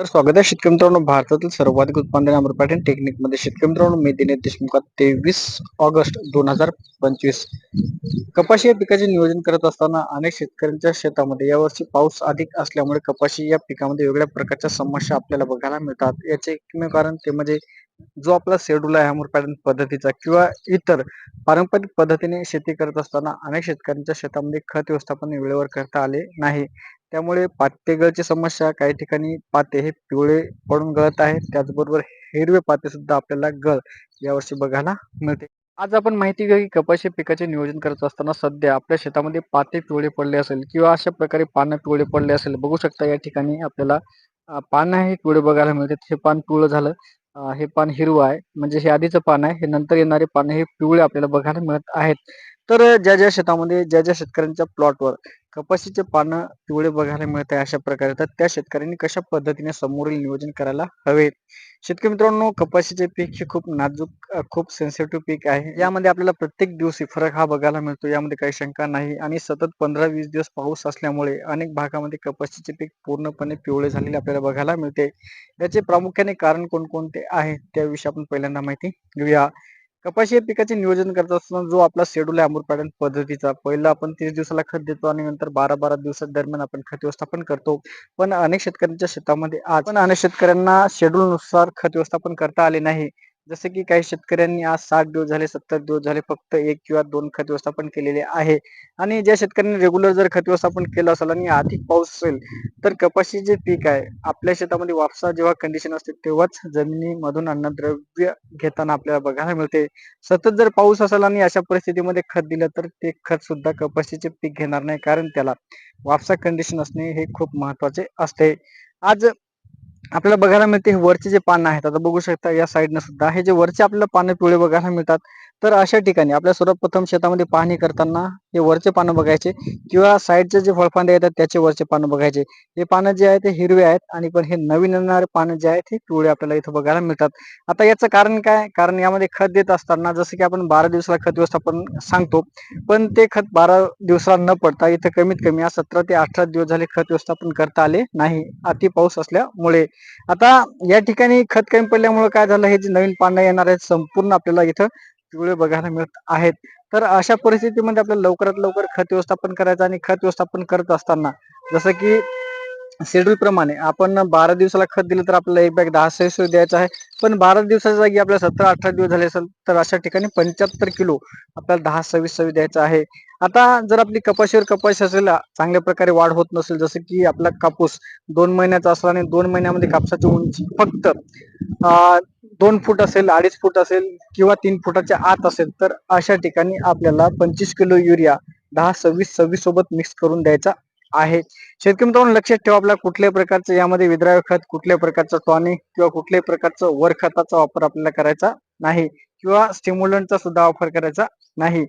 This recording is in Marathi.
तर स्वागत आहे शेतकरी मित्रांनो. भारतातील सर्वाधिक उत्पादन अमृत टेक्निकमध्ये शेतकरी मित्रांनो मी दिनेश देशमुख तेवीस ऑगस्ट दोन हजार पंचवीस. कपाशी या पिकाचे नियोजन करत असताना अनेक शेतकऱ्यांच्या शेतामध्ये यावर्षी पाऊस अधिक असल्यामुळे कपाशी या पिकामध्ये वेगळ्या प्रकारच्या समस्या आपल्याला बघायला मिळतात. याचे एकमेव कारण ते म्हणजे जो आपला शेड्यूल आहे अमृत पॅटर्न पद्धतीचा किंवा इतर पारंपरिक पद्धतीने शेती करत असताना अनेक शेतकऱ्यांच्या शेतामध्ये खत व्यवस्थापन वेळेवर करता आले नाही. त्यामुळे पाते गळची समस्या काही ठिकाणी पाते हे पिवळे पडून गळत आहेत. त्याचबरोबर हिरवे पाते सुद्धा आपल्याला गळ यावर्षी बघायला मिळते. आज आपण माहिती घेऊ की कपाशी पिकाचे नियोजन करत असताना सध्या आपल्या शेतामध्ये पाते पिवळे पडले असेल किंवा अशा प्रकारे पानं पिवळे पडले असेल बघू शकता या ठिकाणी आपल्याला पानं हे पिवळे बघायला मिळते. हे पान पिवळं झालं हे पान हिरवं आहे. म्हणजे हे आधीचं पान आहे. हे नंतर येणारे पानं हे पिवळे आपल्याला बघायला मिळत आहेत. तर ज्या ज्या शेतामध्ये ज्या ज्या शेतकऱ्यांच्या प्लॉटवर कपाशीचे पानं पिवळे बघायला मिळत आहे अशा प्रकारे तर त्या शेतकऱ्यांनी कशा पद्धतीने समोरील नियोजन करायला हवे? शेतकरी मित्रांनो कपाशीचे पीक हे खूप नाजूक खूप सेन्सिटिव्ह पीक आहे. यामध्ये आपल्याला प्रत्येक दिवशी फरक हा बघायला मिळतो. यामध्ये काही शंका नाही आणि सतत पंधरा वीस दिवस पाऊस असल्यामुळे अनेक भागामध्ये कपाशीचे पीक पूर्णपणे पिवळे झालेले आपल्याला बघायला मिळते. याचे प्रामुख्याने कारण कोणकोणते आहे? त्याविषयी आपण पहिल्यांदा माहिती घेऊया. कपाशी या पिकाचे नियोजन करत असताना जो आपला शेड्यूल आहे अमृत पॅटर्न पद्धतीचा पहिला आपण तीस दिवसाला खत देतो आणि नंतर बारा बारा दिवसात दरम्यान आपण खत व्यवस्थापन करतो. पण अनेक शेतकऱ्यांच्या शेतामध्ये आज पण अनेक शेतकऱ्यांना शेड्यूल नुसार खत व्यवस्थापन करता आले नाही. जसे की काही शेतकऱ्यांनी आज साठ दिवस झाले सत्तर दिवस झाले फक्त एक किंवा दोन खत व्यवस्थापन केलेले आहे. आणि ज्या शेतकऱ्यांनी रेग्युलर जर खत व्यवस्थापन केलं असेल आणि अधिक पाऊस असेल तर कपाशी जे पीक आहे आपल्या शेतामध्ये वापसा जेव्हा कंडिशन असते तेव्हाच जमिनीमधून अन्नद्रव्य घेताना आपल्याला बघायला मिळते. सतत जर पाऊस असेल आणि अशा परिस्थितीमध्ये खत दिलं तर ते खत सुद्धा कपाशीचे पीक घेणार नाही कारण त्याला वापसा कंडिशन असणे हे खूप महत्त्वाचे असते. आज आपल्याला बघायला मिळते हे वरचे जे पानं आहेत आता बघू शकता या साईडनं सुद्धा. हे जे वरचे आपल्याला पानं पिवळे बघायला मिळतात. तर अशा ठिकाणी आपल्या सर्वप्रथम शेतामध्ये पाहणी करताना हे वरचे पानं बघायचे किंवा साईडचे जे फळफांदे येतात त्याचे वरचे पानं बघायचे. हे पानं जे आहेत ते हिरवे आहेत आणि पण हे नवीन येणारे पानं जे आहेत हे पिवळे आपल्याला इथं बघायला मिळतात. आता याचं कारण काय? कारण यामध्ये खत देत असताना जसं की आपण बारा दिवसाला खत व्यवस्थापन सांगतो पण ते खत बारा दिवसाला न पडता इथं कमीत कमी आज सतरा ते अठरा दिवस झाले खत व्यवस्थापन करता आले नाही. अति पाऊस असल्यामुळे आता या ठिकाणी खत कमी पडल्यामुळे काय झालं? हे जे नवीन पानं येणार आहेत संपूर्ण आपल्याला इथं पिवळे बघायला मिळत आहेत. तर अशा परिस्थितीमध्ये आपल्याला लवकरात लवकर खत व्यवस्थापन करायचं आणि खत व्यवस्थापन करत असताना जसं की शेड्यूल प्रमाणे आपण बारा दिवसाला खत दिलं तर आपल्याला एक बॅग दहा सहा द्यायचा आहे. पण बारा दिवसाच्या जागी आपल्याला सतरा अठरा दिवस झाले असेल तर अशा ठिकाणी पंच्याहत्तर किलो आपल्याला दहा सव्वीस सव्वीस द्यायचं आहे. आता जर आपली कपाशीवर कपाशी असेल चांगल्या प्रकारे वाढ होत नसेल जसं की आपला कापूस दोन महिन्याचा असला आणि दोन महिन्यामध्ये कापसाची उंची फक्त दोन फूट असेल अडीच फूट असेल किंवा तीन फुटाच्या आत असेल तर अशा ठिकाणी आपल्याला पंचवीस किलो युरिया दहा सव्वीस सव्वीस सोबत मिक्स करून द्यायचा आहे. शेतकरी मित्रांनो लक्षात ठेवा आपल्या कुठल्याही प्रकारचं यामध्ये विद्राव्य खत कुठल्याही प्रकारचं टॉनिक किंवा कुठल्याही प्रकारचं वर खताचा वापर आपल्याला करायचा नाही किंवा स्टिम्युलंटचा सुद्धा वापर करायचा नाही.